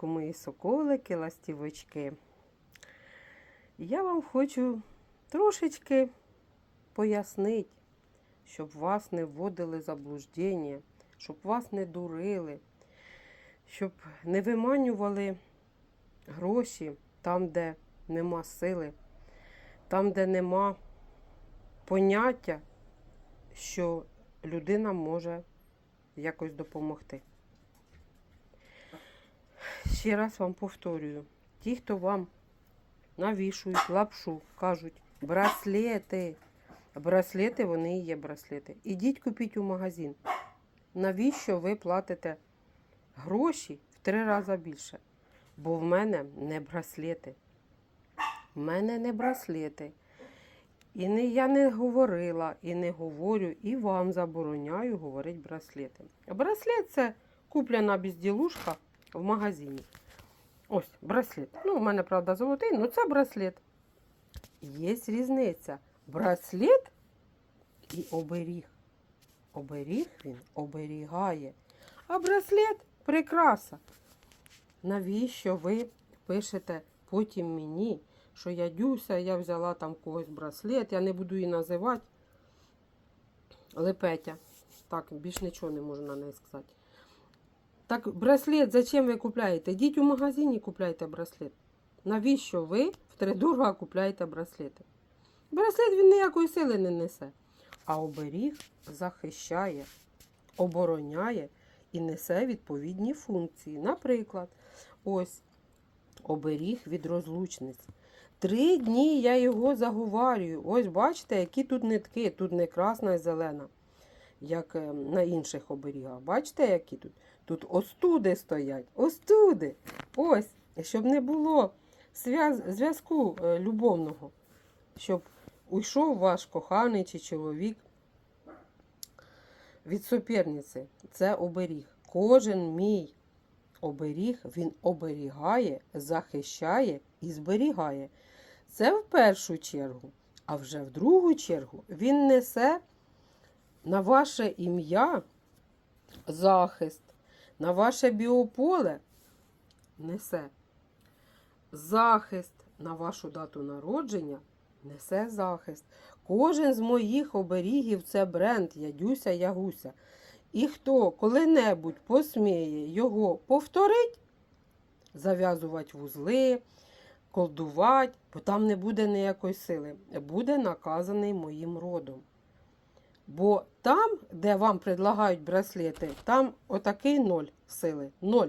раночку, мої соколики, ластівочки. Я вам хочу трошечки пояснити, щоб вас не вводили в заблуждення, щоб вас не дурили, щоб не виманювали гроші там, де нема сили, там, де нема поняття, що людина може якось допомогти. Ще раз вам повторюю: ті, хто вам навішують лапшу, кажуть браслети. Браслети, вони і є браслети. Ідіть купіть у магазин. Навіщо ви платите гроші в три рази більше? Бо в мене не браслети. В мене не браслети. І не, я не говорила, і не говорю, і вам забороняю говорити браслети. Браслет це куплена безділушка в магазині. Ось браслет. Ну, у мене, правда, золотий, але це браслет. Є різниця. Браслет і оберіг. Оберіг він оберігає. А браслет прикраса. Навіщо ви пишете потім мені, що я дюся, я взяла там когось браслет, я не буду її називати. Лепетя. Так, більш нічого не можу на неї сказати. Так, браслет, зачем ви купляєте? Йдіть у магазині і купляйте браслет. Навіщо ви втридорога купляєте браслети? Браслет він ніякої сили не несе. А оберіг захищає, обороняє і несе відповідні функції. Наприклад, ось оберіг від розлучниць. Три дні я його заговарюю. Ось бачите, які тут нитки. Тут не красна і зелена, як е, на інших оберігах. Бачите, які тут? Тут остуди стоять. Остуди. Ось, щоб не було зв'яз- зв'язку е, любовного, щоб уйшов ваш коханий чи чоловік від суперниці. Це оберіг. Кожен мій оберіг він оберігає, захищає і зберігає. Це в першу чергу. А вже в другу чергу він несе на ваше ім'я захист, на ваше біополе несе захист, на вашу дату народження несе захист. Кожен з моїх оберігів це бренд Ядюся Ягуся. І хто коли-небудь посміє його повторить, зав'язувати вузли, колдувати, бо там не буде ніякої сили, буде наказаний моїм родом. Бо там, де вам предлагають браслети, там отакий ноль сили. Ноль.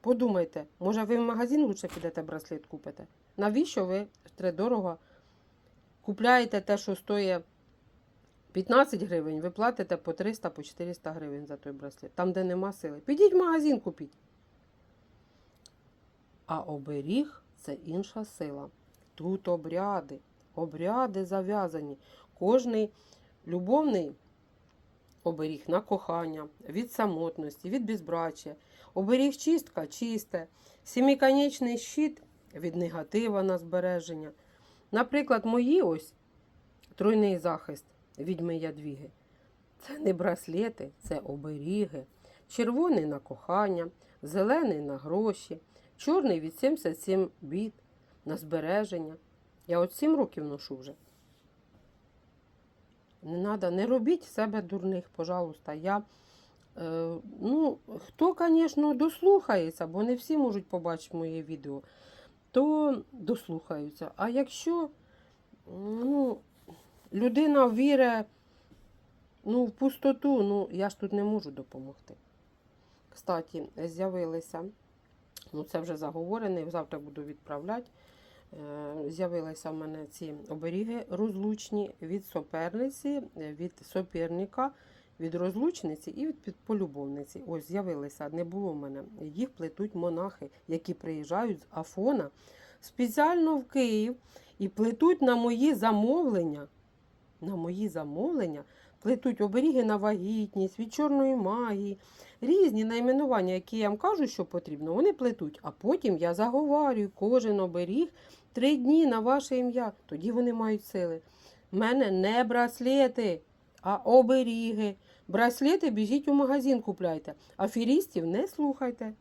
Подумайте, може ви в магазин лучше підете браслет купите? Навіщо ви втридорого купляєте те, що стоїть 15 гривень, ви платите по 300 по 400 гривень за той браслет, там, де нема сили. Підіть в магазин купіть. А оберіг це інша сила. Тут обряди, обряди зав'язані. Кожний любовний оберіг на кохання, від самотності, від безбрачя. Оберіг чистка чисте, сіміконечний щит від негатива на збереження. Наприклад, мої ось тройний захист відьми ядвіги. Це не браслети, це оберіги. Червоний на кохання, зелений на гроші, чорний від 77 бід на збереження. Я от 7 років ношу вже. Не треба, не робіть себе дурних, пожалуйста. Я, е, ну, хто, звісно, дослухається, бо не всі можуть побачити моє відео, то дослухаються. А якщо ну, людина вірить ну, в пустоту, ну, я ж тут не можу допомогти. Кстати, з'явилися, ну це вже заговорений, завтра буду відправляти. Е, З'явилися в мене ці оберіги розлучні від суперниці, від суперника, від розлучниці і від полюбовниці. Ось з'явилися, не було в мене. Їх плетуть монахи, які приїжджають з Афона спеціально в Київ і плетуть на мої замовлення. На мої замовлення плетуть оберіги на вагітність, від чорної магії, різні найменування, які я вам кажу, що потрібно, вони плетуть. А потім я заговарюю кожен оберіг три дні на ваше ім'я. Тоді вони мають сили. У мене не браслети, а оберіги. Браслети біжіть у магазин купляйте. Аферістів не слухайте.